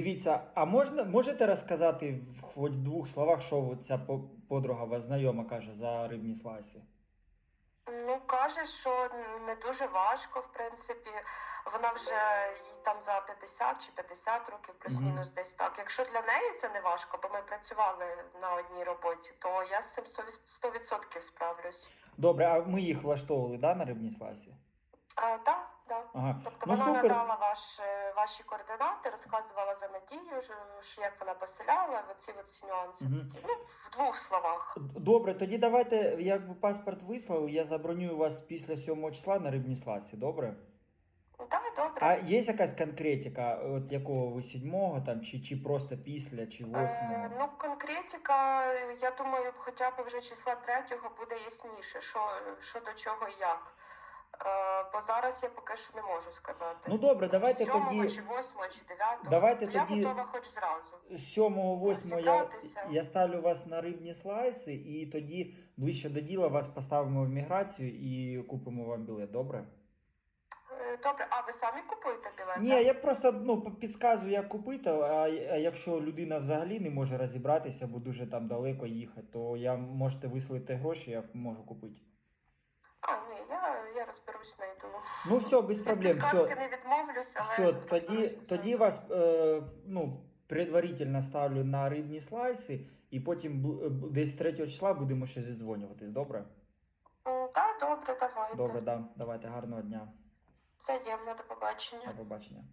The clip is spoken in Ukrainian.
Дивіться, а можна, можете розказати в хоч двох словах, що ця подруга вас знайома каже за рибні слайси? Ну, каже, що не дуже важко, в принципі. Вона вже їй там за 50 чи 50 років, плюс-мінус десь так. Якщо для неї це не важко, бо ми працювали на одній роботі, то я з цим 100% справлюсь. Добре, а ми їх влаштовували, да, на рибні слайсі? А, так, так. Ага. Тобто ну вона супер. надала ваш, е, ваші координати, розказувала за надію, що, як вона поселяла, оці оці нюанси. Такі. Ну, в двох словах. Добре, тоді давайте, якби паспорт вислали, я забронюю вас після 7 числа на рибні слайсі, добре? Так, добре. А є якась конкретика, от якого ви сьомого там, чи, чи просто після, чи Е, восьмого? ну, конкретика, я думаю, хоча б вже числа третього буде ясніше, що, що до чого і як. Е, бо зараз я поки що не можу сказати. Ну добре, давайте чи сьомого, тоді чи восьмого, чи дев'ятого. Давайте я тоді- готова хоч зразу. з 7-8 я, я ставлю вас на рибні слайси, і тоді ближче до діла вас поставимо в міграцію і купимо вам білет, добре? Е, Добре, а ви самі купуєте білети? Ні, я просто ну, підказую, як купити, а, а якщо людина взагалі не може розібратися, бо дуже там далеко їхати, то я можете вислати гроші, я можу купити. Розберусь, знайду. Ну все, без Від проблем. підказки Все, не відмовлюсь, але все тоді, розберусь, тоді знайду. вас е, ну, предварительно ставлю на рибні слайси, і потім бу- десь 3 числа будемо ще зідзвонюватись, добре? М, Так, добре, давайте. Добре, да. Давайте, гарного дня. Взаємно, до побачення. До побачення.